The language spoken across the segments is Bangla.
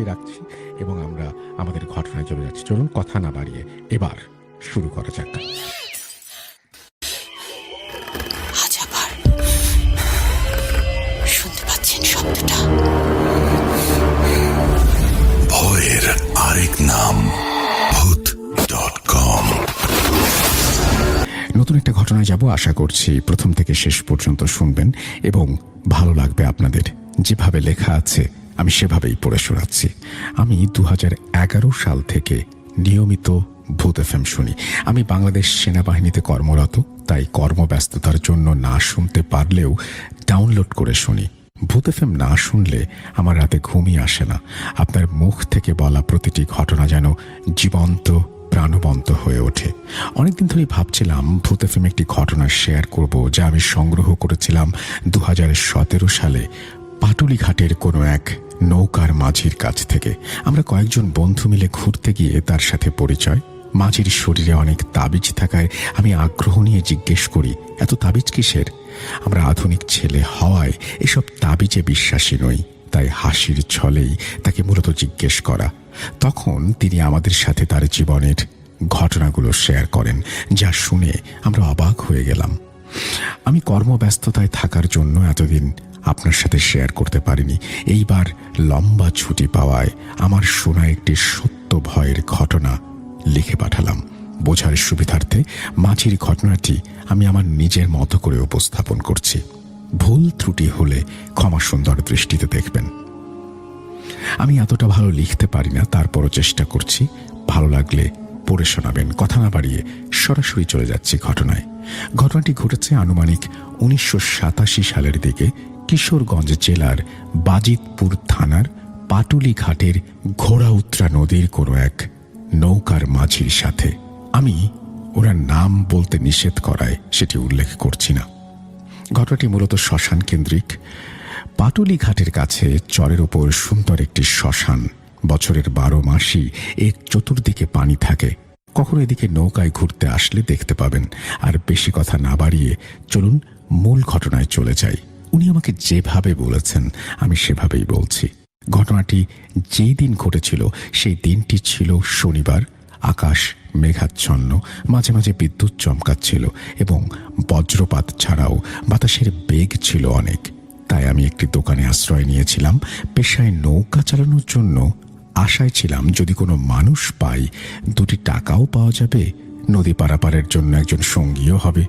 রাখছি এবং আমরা আমাদের ঘটনায় চলে যাচ্ছি। চলুন কথা না বাড়িয়ে এবার শুরু করা যাক। ভয়ের আরেক নাম ভূত ডট কম। নতুন একটা ঘটনায় যাব আশা করছি প্রথম থেকে শেষ পর্যন্ত শুনবেন এবং ভালো লাগবে আপনাদের। যেভাবে লেখা আছে আমি সেভাবেই পড়ে শোনাচ্ছি। আমি দু হাজার এগারো সাল থেকে নিয়মিত ভূত এফ শুনি। আমি বাংলাদেশ সেনাবাহিনীতে কর্মরত, তাই কর্মব্যস্ততার জন্য না শুনতে পারলেও ডাউনলোড করে শুনি। ভূত এফ না শুনলে আমার রাতে ঘুমই আসে না। আপনার মুখ থেকে বলা প্রতিটি ঘটনা যেন জীবন্ত, প্রাণবন্ত হয়ে ওঠে। অনেকদিন ধরেই ভাবছিলাম ভূত এফএম একটি ঘটনা শেয়ার করব, যা আমি সংগ্রহ করেছিলাম দু হাজার সতেরো সালে। পাটুলি ঘাটের কোনো এক নৌকার মাঝির কাছ থেকে আমরা কয়েকজন বন্ধু মিলে ঘুরতে গিয়ে তার সাথে পরিচয়। মাঝির শরীরে অনেক তাবিজ থাকায় আমি আগ্রহ নিয়ে জিজ্ঞেস করি, এত তাবিজ কিসের? আমরা আধুনিক ছেলে হওয়ায় এসব তাবিজে বিশ্বাসী নই, তাই হাসির ছলেই তাকে মূলত জিজ্ঞেস করা। তখন তিনি আমাদের সাথে তার জীবনের ঘটনাগুলো শেয়ার করেন, যা শুনে আমরা অবাক হয়ে গেলাম। আমি কর্মব্যস্ততায় থাকার জন্য এতদিন আপনার সাথে শেয়ার করতে পারিনি। এইবার লম্বা ছুটি পাওয়ায় আমার শোনা একটি সত্য ভয়ের ঘটনা লিখে পাঠালাম। বোঝার সুবিধার্থে মাঝির ঘটনাটি আমি আমার নিজের মতো করে উপস্থাপন করছি। ভুল ত্রুটি হলে ক্ষমা সুন্দর দৃষ্টিতে দেখবেন। আমি এতটা ভালো লিখতে পারি না, তারপরও চেষ্টা করছি। ভালো লাগলে পড়ে শোনাবেন। কথা না বাড়িয়ে সরাসরি চলে যাচ্ছি ঘটনায়। ঘটনাটি ঘটেছে আনুমানিক উনিশশো সাতাশি সালের দিকে। কিশোরগঞ্জ জেলার বাজিতপুর থানার পাটুলি ঘাটের ঘোড়াউত্রা নদীর কোনো এক নৌকার মাঝির সাথে। আমি ওনার নাম বলতে নিষেধ করায় সেটি উল্লেখ করছি না। ঘটনাটি মূলত শ্মশান কেন্দ্রিক। পাটুলি ঘাটের কাছে চরের ওপর সুন্দর একটি শ্মশান। বছরের বারো মাসই এর চতুর্দিকে পানি থাকে। কখনো এদিকে নৌকায় ঘুরতে আসলে দেখতে পাবেন। আর বেশি কথা না বাড়িয়ে চলুন মূল ঘটনায় চলে যাই। উনি আমাকে যেভাবে বলেছেন, আমি সেভাবেই বলছি। ঘটনাটি যেই দিন ঘটেছিল, সেই দিনটি ছিল শনিবার, আকাশ মেঘাচ্ছন্ন, মাঝে মাঝে বিদ্যুৎ চমকাচ্ছিল এবং বজ্রপাত ছাড়াও বাতাসের বেগ ছিল অনেক। তাই আমি একটি দোকানে আশ্রয় নিয়েছিলাম, পেশায় নৌকা চালানোর জন্য। আশায় ছিলাম, যদি কোনো মানুষ পাই দুটি টাকাও পাওয়া যাবে, নদী পারাপারের জন্য একজন সঙ্গীও হবে।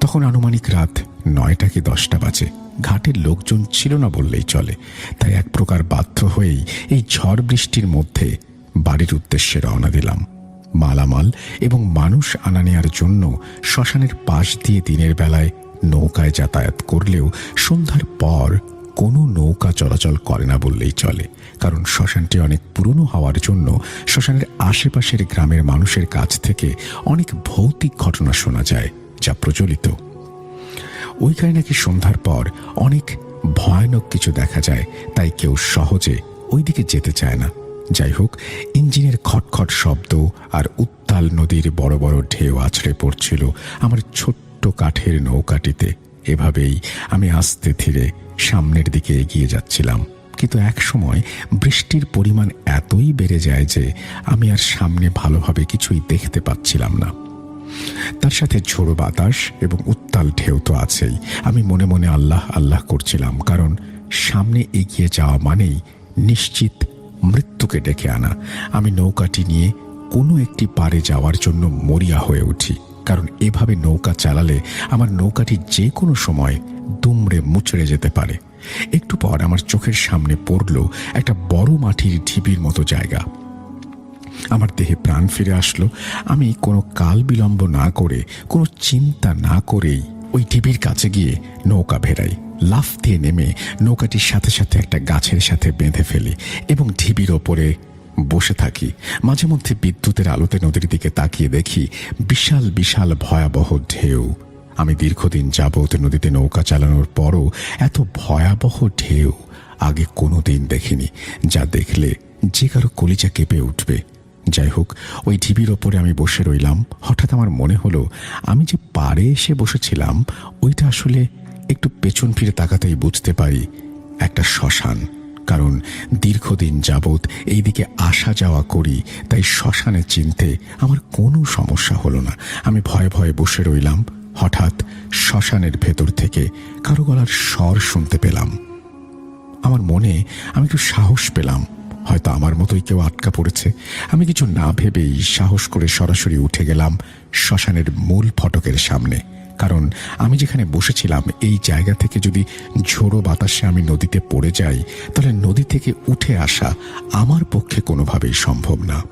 তখন আনুমানিক রাত নয়টা কি দশটা বাজে। ঘাটের লোকজন ছিল না বললেই চলে। তাই এক প্রকার বাধ্য হয়েই এই ঝড় বৃষ্টির মধ্যে বাড়ির উদ্দেশ্যে রওনা দিলাম। মালামাল এবং মানুষ আনা নেয়ার জন্য শ্মশানের পাশ দিয়ে দিনের বেলায় নৌকায় যাতায়াত করলেও সন্ধ্যার পর কোনো নৌকা চলাচল করে না বললেই চলে। কারণ শ্মশানটি অনেক পুরনো হওয়ার জন্য শ্মশানের আশেপাশের গ্রামের মানুষের কাছ থেকে অনেক ভৌতিক ঘটনা শোনা যায়। যা প্রচলিত। ওইখানে নাকি সন্ধ্যার পর অনেক ভয়ানক কিছু দেখা যায়, তাই কেউ সহজে ওইদিকে যেতে চায় না। যাই হোক, ইঞ্জিনের খটখট শব্দ আর উত্তাল নদীর বড় বড় ঢেউ আছড়ে পড়ছিল আমার ছোট্ট কাঠের নৌকাটিতে। এভাবেই আমি আস্তে ধীরে সামনের দিকে এগিয়ে যাচ্ছিলাম। কিন্তু এক সময় বৃষ্টির পরিমাণ এতই বেড়ে যায় যে আমি আর সামনে ভালোভাবে কিছুই দেখতে পাচ্ছিলাম না। তার সাথে ঝোড়ো বাতাস এবং উত্তাল ঢেউ তো আছেই। আমি মনে মনে আল্লাহ আল্লাহ করছিলাম, কারণ সামনে এগিয়ে যাওয়া মানেই নিশ্চিত মৃত্যুকে ডেকে আনা। আমি নৌকাটি নিয়ে কোনো একটি পারে যাওয়ার জন্য মরিয়া হয়ে উঠি, কারণ এভাবে নৌকা চালালে আমার নৌকাটি যে কোনো সময় দুমড়ে মুচড়ে যেতে পারে। একটু পর আমার চোখের সামনে পড়ল একটা বড় মাটির ঢিবির মতো জায়গা। আমার দেহে প্রাণ ফিরে আসলো। আমি কোনো কাল বিলম্ব না করে, কোনো চিন্তা না করেই ওই ঢিবির কাছে গিয়ে নৌকা ভেরাই লাফ দিয়ে নেমে নৌকাটির সাথে সাথে একটা গাছের সাথে বেঁধে ফেলি এবং ঢিবির ওপরে বসে থাকি। মাঝে মধ্যে বিদ্যুতের আলোতে নদীর দিকে তাকিয়ে দেখি বিশাল বিশাল ভয়াবহ ঢেউ। আমি দীর্ঘদিন যাবত নদীতে নৌকা চালানোর পরও এত ভয়াবহ ঢেউ আগে কোনো দিন দেখিনি, যা দেখলে যে কারও কলিজা কেঁপে উঠবে। যাই হোক, ওই ঢিবির ওপরে আমি বসে রইলাম। হঠাৎ আমার মনে হলো, আমি যে পাড়ে এসে বসেছিলাম, ওইটা আসলে একটু পেছন ফিরে তাকাতেই বুঝতে পারি, একটা শ্মশান। কারণ দীর্ঘদিন যাবৎ এইদিকে আসা যাওয়া করি, তাই শ্মশানে চিনতে আমার কোনো সমস্যা হলো না। আমি ভয়ে ভয়ে বসে রইলাম। হঠাৎ শ্মশানের ভেতর থেকে কারও গলার স্বর শুনতে পেলাম। আমার মনে আমি একটু সাহস পেলাম। হয়তো আমার মতোই কেউ আটকা পড়েছে। আমি কিছু না ভেবেই সাহস করে সরাসরি উঠে গেলাম শ্মশানের মূল ফটকের সামনে। কারণ আমি যেখানে বসেছিলাম, এই জায়গা থেকে যদি ঝোড়ো বাতাসে আমি নদীতে পড়ে যাই, তাহলে নদী থেকে উঠে আসা আমার পক্ষে কোনোভাবেই সম্ভব না।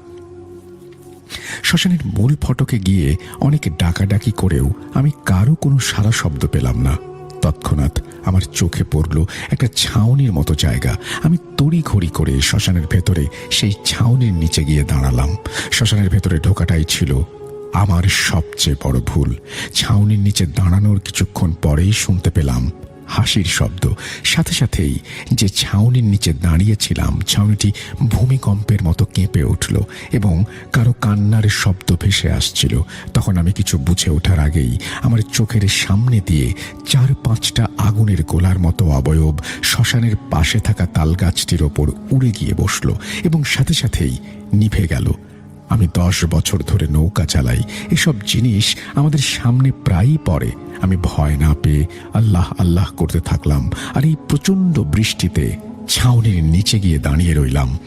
শ্মশানের মূল ফটকে গিয়ে অনেক ডাকাডাকি করেও আমি কারও কোনো সারা শব্দ পেলাম না। তৎক্ষণাৎ আমার চোখে পড়ল একটা ছাউনির মতো জায়গা। আমি তড়ি ঘড়ি করে শ্মশানের ভেতরে, সেই ছাউনির নিচে গিয়ে দাঁড়ালাম। শ্মশানের ভেতরে ঢোকাটাই ছিল আমার সবচেয়ে বড় ভুল। ছাউনির নিচে দাঁড়ানোর কিছুক্ষণ পরেই শুনতে পেলাম হাসির শব্দ। সাথে সাথেই যে ছাউনির নিচে দাঁড়িয়েছিলাম, ছাউনিটি ভূমিকম্পের মতো কেঁপে উঠল এবং কারও কান্নার শব্দ ভেসে আসছিল। তখন আমি কিছু বুঝে ওঠার আগেই আমার চোখের সামনে দিয়ে চার পাঁচটা আগুনের গোলার মতো অবয়ব শ্মশানের পাশে থাকা তালগাছটির ওপর উড়ে গিয়ে বসল এবং সাথে সাথেই নিভে গেল। আমি দশ বছর ধরে নৌকা চালাই। এসব জিনিস আমাদের সামনে প্রায়ই পড়ে। আমি ভয় না পেয়ে আল্লাহ আল্লাহ করতে থাকলাম আর এই প্রচণ্ড বৃষ্টিতে ছাউনির নিচে গিয়ে দাঁড়িয়ে রইলাম।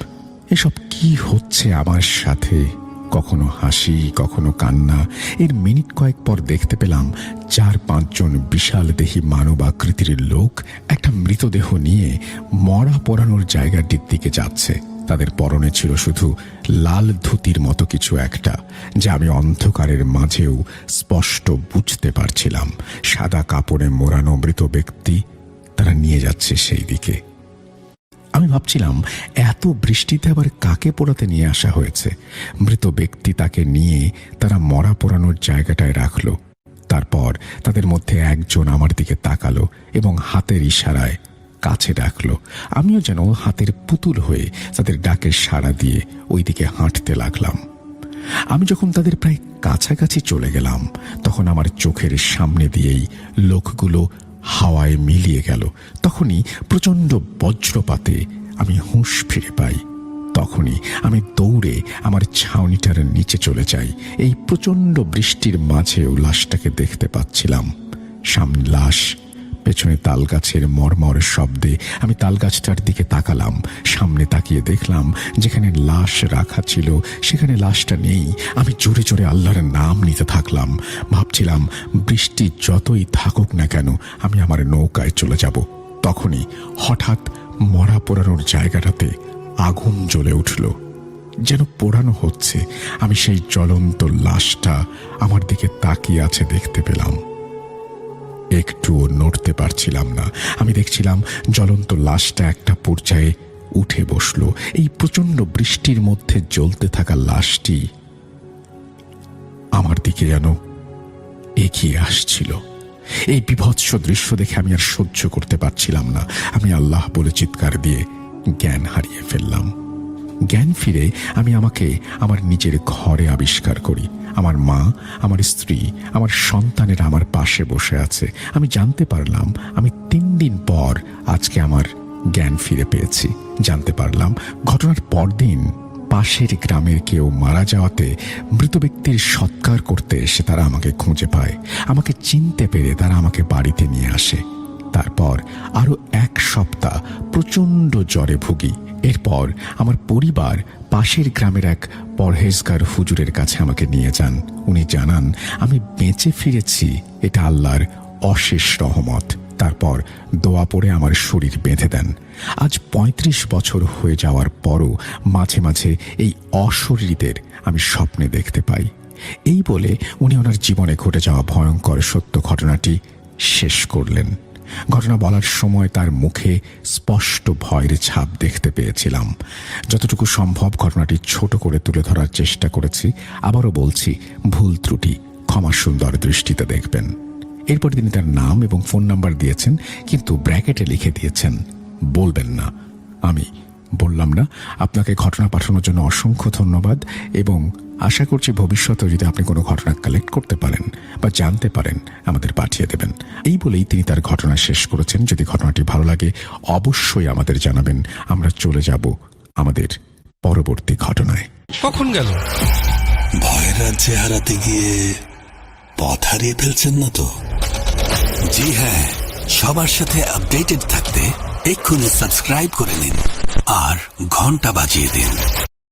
এসব কি হচ্ছে আমার সাথে? কখনো হাসি, কখনো কান্না। এর মিনিট কয়েক পর দেখতে পেলাম চার পাঁচজন বিশাল দেহী মানব আকৃতির লোক একটা মৃতদেহ নিয়ে মরা পড়ানোর জায়গাটির দিকে যাচ্ছে। তাদের পরনে ছিল শুধু লাল ধুতির মতো কিছু একটা, যা আমি অন্ধকারের মাঝেও স্পষ্ট বুঝতে পারছিলাম। সাদা কাপড়ে মোড়ানো মৃত ব্যক্তি তারা নিয়ে যাচ্ছে সেই দিকে। আমি ভাবছিলাম, এত বৃষ্টিতে আবার কাকে পোড়াতে নিয়ে আসা হয়েছে? মৃত ব্যক্তি তাকে নিয়ে তারা মরা পোড়ানোর জায়গাটায় রাখল। তারপর তাদের মধ্যে একজন আমার দিকে তাকালো এবং হাতের ইশারায় কাছে ডাকলো। আমিও যেন হাতের পুতুল হয়ে তাদের ডাকের সাড়া দিয়ে ওইদিকে হাঁটতে লাগলাম। আমি যখন তাদের প্রায় কাছাকাছি চলে গেলাম, তখন আমার চোখের সামনে দিয়েই লোকগুলো হাওয়ায় মিলিয়ে গেল। তখনই প্রচণ্ড বজ্রপাতে আমি হুঁশ ফিরে পাই। তখনই আমি দৌড়ে আমার ছাউনিটার নিচে চলে যাই। এই প্রচণ্ড বৃষ্টির মাঝেও লাশটাকে দেখতে পাচ্ছিলাম। সামনে লাশ পেছনে তাল তালগাছের মরমর শব্দে আমি তালগাছটার দিকে তাকালাম, সামনে তাকিয়ে দেখলাম যেখানে লাশ রাখা ছিল সেখানে লাশটা নেই। আমি জোরে জোরে আল্লাহর নাম নিতে থাকলাম। ভাবছিলাম, বৃষ্টি যতই থাকুক না কেন, আমি আমার নৌকায় চলে যাব। তখনই হঠাৎ মরা পোড়ানোর জায়গাটাতে আগুন জ্বলে উঠল। যেন পোড়ানো হচ্ছে, আমি সেই জ্বলন্ত লাশটা আমার দিকে তাকিয়ে আছে দেখতে পেলাম। একটুও নড়তে পারছিলাম না। আমি দেখছিলাম জ্বলন্ত লাশটা একটা পর্যায়ে উঠে বসল। এই প্রচণ্ড বৃষ্টির মধ্যে জ্বলতে থাকা লাশটি আমার দিকে যেন এগিয়ে আসছিল। এই বিভৎস দৃশ্য দেখে আমি আর সহ্য করতে পারছিলাম না। আমি আল্লাহ বলে চিৎকার দিয়ে জ্ঞান হারিয়ে ফেললাম। জ্ঞান ফিরে আমি আমাকে আমার নিজের ঘরে আবিষ্কার করি। আমার মা, আমার স্ত্রী, আমার সন্তানেরা আমার পাশে বসে আছে। আমি জানতে পারলাম, আমি তিন দিন পর আজকে আমার জ্ঞান ফিরে পেয়েছি। জানতে পারলাম, ঘটনার পরদিন পাশের গ্রামের কেউ মারা যাওয়াতে মৃত ব্যক্তির সৎকার করতে এসে তারা আমাকে খুঁজে পায়। আমাকে চিনতে পেরে তারা আমাকে বাড়িতে নিয়ে আসে। তারপর আরও এক সপ্তাহ প্রচণ্ড জ্বরে ভুগি। এরপর আমার পরিবার পাশের গ্রামের এক পরহেজগার হুজুরের কাছে আমাকে নিয়ে যান। উনি জানান, আমি বেঁচে ফিরেছি, এটা আল্লাহর অশেষ রহমত। তারপর দোয়া পড়ে আমার শরীর বেঁধে দেন। আজ ৩৫ বছর হয়ে যাওয়ার পরও মাঝে মাঝে এই অশরীরীদের আমি স্বপ্নে দেখতে পাই। এই বলে উনি ওনার জীবনে ঘটে যাওয়া ভয়ঙ্কর সত্য ঘটনাটি শেষ করলেন। ঘটনা বলার সময় তার মুখে স্পষ্ট ভয়ের ছাপ দেখতে পেয়েছিলাম। যতটুকু সম্ভব ঘটনাটি ছোট করে তুলে ধরার চেষ্টা করেছি। আবারও বলছি, ভুল ত্রুটি, ক্ষমা সুন্দর দৃষ্টিতে দেখবেন। এরপর তিনি তার নাম এবং ফোন নাম্বার দিয়েছেন, কিন্তু ব্র্যাকেটে লিখে দিয়েছেন, বলবেন না। আমি বললাম না, আপনাকে ঘটনা পাঠানোর জন্য অসংখ্য ধন্যবাদ এবং আশা করছি ভবিষ্যতেও যদি আপনি কোনো ঘটনা কালেক্ট করতে পারেন বা জানতে পারেন আমাদের পাঠিয়ে দেবেন। এই বলেই তিনি তার ঘটনা শেষ করেছেন। যদি ঘটনাটি ভালো লাগে অবশ্যই আমাদের জানাবেন। আমরা চলে যাব আমাদের পরবর্তী ঘটনায়। কখন গেল? ভয়ের রাজ্যে হারাতে গিয়ে পথ হারিয়ে ফেলছেন না তো? জি হ্যাঁ সবার সাথে আপডেটেড থাকতে এক্ষুনি সাবস্ক্রাইব করে নিন আর ঘণ্টা বাজিয়ে দিন।